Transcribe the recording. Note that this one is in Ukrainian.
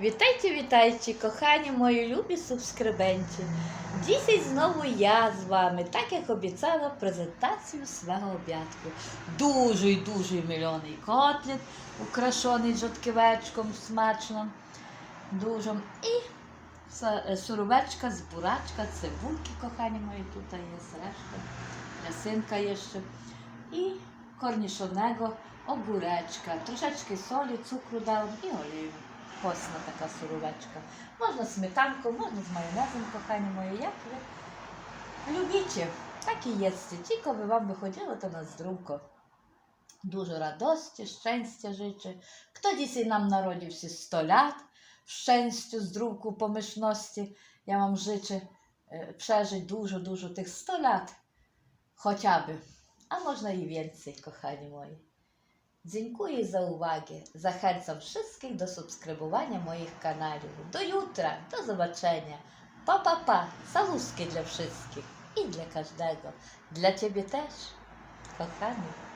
Witajcie, witajcie, kochani mої любі субскрибенті. Dzisiaj znowu я з вами, так як обіцяла, презентацію свого обядку. Дуже дуже мільйонний котлет, украшений жовтківечком смачно. Дуже. І е, суровечка з бурачка, цибульки, кохані мої, тут є решта, рясинка є ще. І корнішоnego огуречка, трошечки солі, цукру дав і олію. Посна така суровечка. Можна з сметанкою, можна з майонезом, кохані мої, як ви любите. Так і їсти. Тільки би вам виходило, то на здрувко. Дуже радості, щастя nam narodził się 100 lat, w szczęściu, zdrówku, pomyślności, ja wam życzę e, przeżyć dużo, dużo tych 100 lat. Chociażby. A można i więcej, kochani moi. Dziękuję za uwagę. Zachęcam wszystkich do subskrybowania moich kanałów. Do jutra. Do zobaczenia. Pa, pa, pa. Całuski dla wszystkich i dla każdego. Dla Ciebie też, kochany.